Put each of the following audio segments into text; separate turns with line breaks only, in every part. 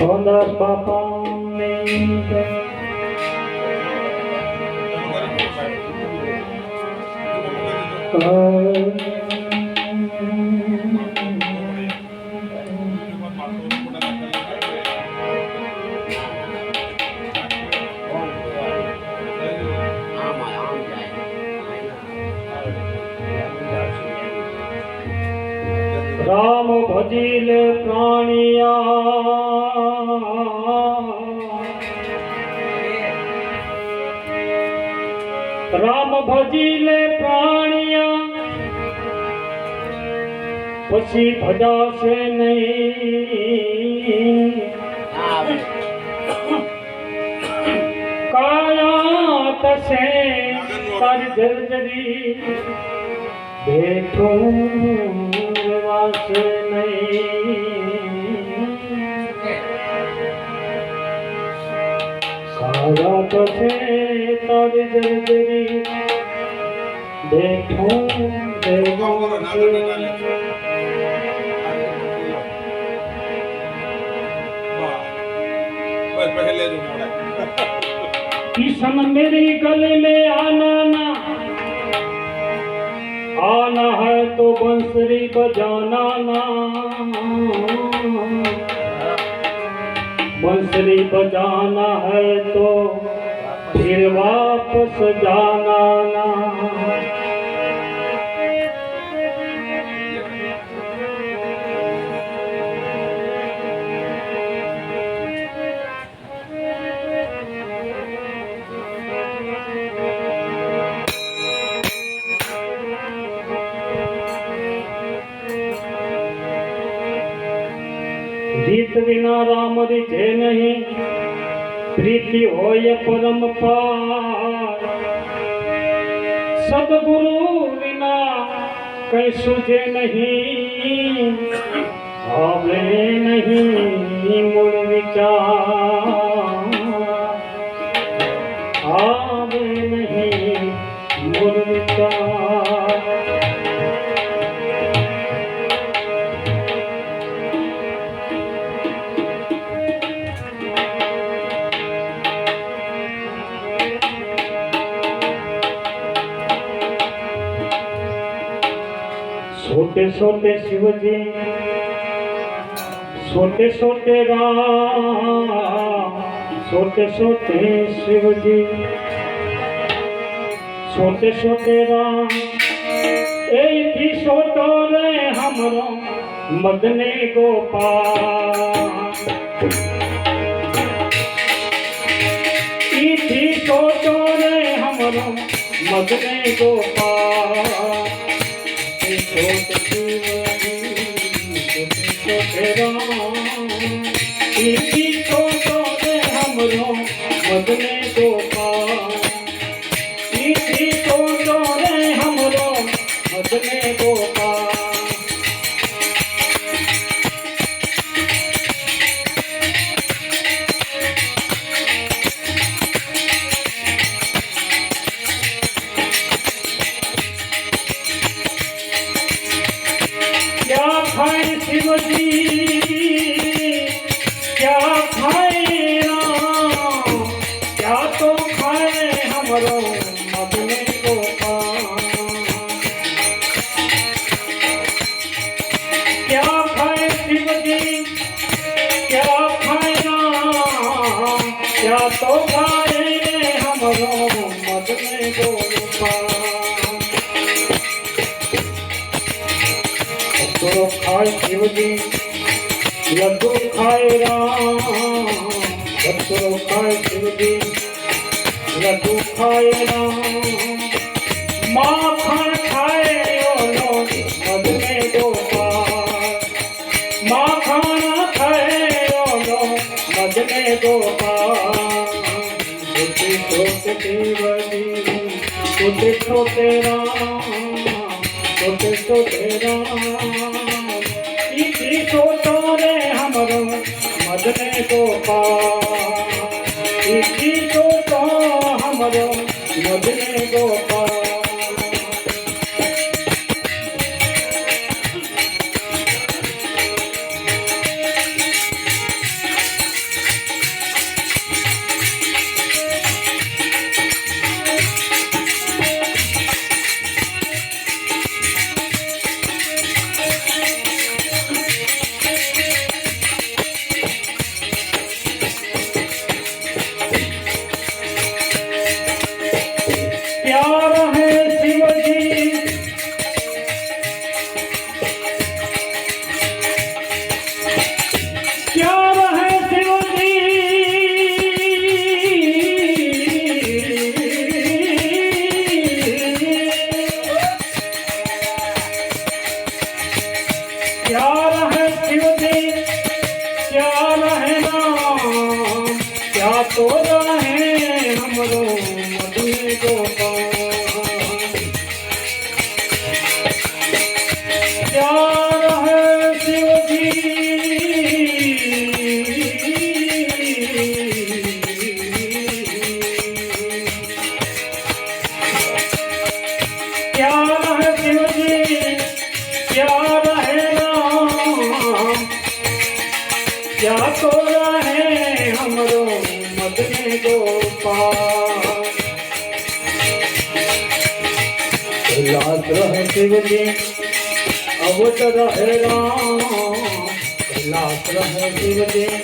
on the performing Ram ભજીલ પ્રાણિયા Ram ભજીલે પ્રાણિયા પછી ભજાશે નહીં. કાયા તસે તારી જર્જરી બેઠું વાસે નહીં. કાયા તસે તારી જર્જરી
जो
मेरी गले में आना ना। आना है तो बंसरी बजाना ना। बंसरी बजाना है तो फिर वापस जाना ना। बिना राम रिझे नहीं। प्रीति होय परम पार। सदगुरु बिना कई सुझे नहीं। हमें नहीं, मूल विचार। सोते सोते शिव जी सोते सोते राम, सोते सोते शिव जी सोते सोते राम। ही सोतो रे हमरो मदने गोपाल। इथी सोतो रे हमरो मदने गोपाल। तो खाए शिव जी लड्डू खाए राम लड्डू खाए शिव जी लड्डू खाए राम माखन खाए ओलो मद में गोपाल माखन खाए ओलो मद में गोपाल छोटे छोटे देवरी छोटे छोटे राम छोटे छोटे राम কোপা कैलाश रहे शिवलिंग अवत रहे राम। कैलाश रहे शिवलिंग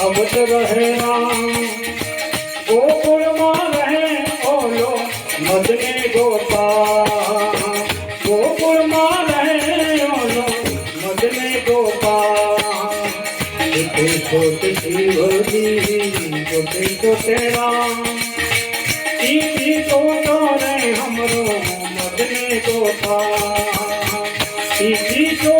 अवत रहे राम। गोकुल माँ रहे ओलो मदने गोपाल। गोकुल माँ रहे ओलो मदने गोपाल। छोटे छोटे शिव जी छोटे छोटे राम। को तोरे हमरो मदने को था इसी तो